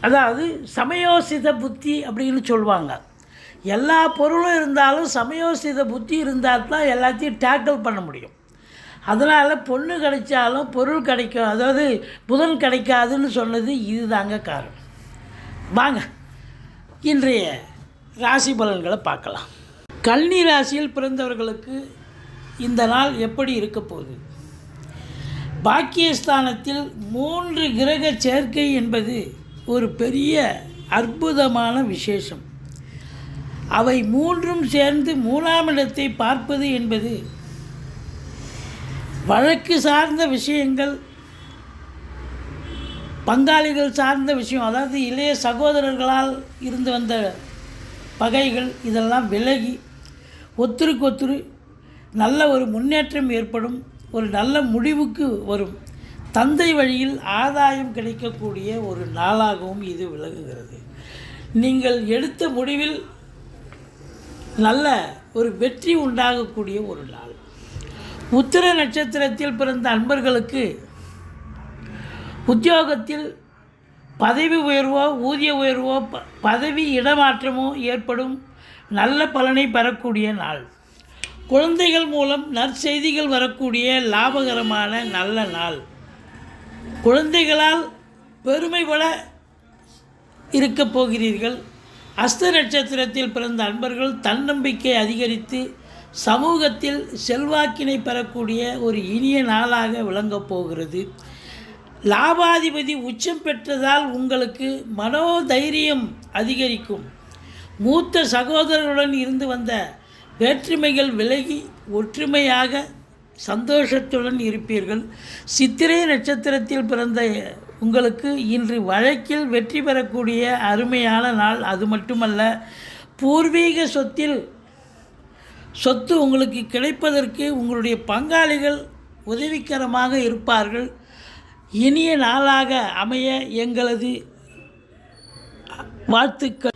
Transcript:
அதாவது சமயோசித புத்தி அப்படின்னு சொல்லுவாங்க. எல்லா பொருளும் இருந்தாலும் சமயோசித புத்தி இருந்தால் தான் எல்லாத்தையும் டேக்கிள் பண்ண முடியும். அதனால் பொண்ணு கிடைச்சாலும் பொருள் கிடைக்கும். அதாவது புதன் கிடைக்காதுன்னு சொன்னது இதுதாங்க காரணம். வாங்க இன்றைய ராசி பலன்களை பார்க்கலாம். கல்னி ராசியில் பிறந்தவர்களுக்கு இந்த நாள் எப்படி இருக்க போகுது? பாக்கியஸ்தானத்தில் மூன்று கிரக சேர்க்கை என்பது ஒரு பெரிய அற்புதமான விசேஷம். அவை மூன்றும் சேர்ந்து மூணாம் இடத்தை பார்ப்பது என்பது வழக்கு சார்ந்த விஷயங்கள் பங்காளிகள் சார்ந்த விஷயம் அதாவது இளைய சகோதரர்களால் இருந்து வந்த பகைகள் இதெல்லாம் விலகி ஒத்துருக்கு ஒத்துரு நல்ல ஒரு முன்னேற்றம் ஏற்படும் ஒரு நல்ல முடிவுக்கு வரும். தந்தை வழியில் ஆதாயம் கிடைக்கக்கூடிய ஒரு நாளாகவும் இது விலகுகிறது நீங்கள் எடுத்த முடிவில் நல்ல ஒரு வெற்றி உண்டாகக்கூடிய ஒரு நாள். உத்திர நட்சத்திரத்தில் பிறந்த அன்பர்களுக்கு உத்தியோகத்தில் பதவி உயர்வோ ஊதிய உயர்வோ ப பதவி இடமாற்றமோ ஏற்படும் நல்ல பலனை பெறக்கூடிய நாள். குழந்தைகள் மூலம் நற்செய்திகள் வரக்கூடிய லாபகரமான நல்ல நாள். குழந்தைகளால் பெருமைபட இருக்கப் போகிறீர்கள். அஸ்த நட்சத்திரத்தில் பிறந்த அன்பர்கள் தன்னம்பிக்கை அதிகரித்து சமூகத்தில் செல்வாக்கினை பெறக்கூடிய ஒரு இனிய நாளாக விளங்கப் போகிறது. லாபாதிபதி உச்சம் பெற்றதால் உங்களுக்கு மனோதைரியம் அதிகரிக்கும். மூத்த சகோதரருடன் இருந்து வந்த வேற்றுமைகள் விலகி ஒற்றுமையாக சந்தோஷத்துடன் இருப்பீர்கள். சித்திரை நட்சத்திரத்தில் பிறந்த உங்களுக்கு இன்று வழக்கில் வெற்றி பெறக்கூடிய அருமையான நாள் அது மட்டுமல்ல பூர்வீக சொத்தில் சொத்து உங்களுக்கு கிடைப்பதற்கு உங்களுடைய பங்காளிகள் உதவிகரமாக இருப்பார்கள். இனிய நாளாக அமைய எங்களது வாழ்த்துக்கள்.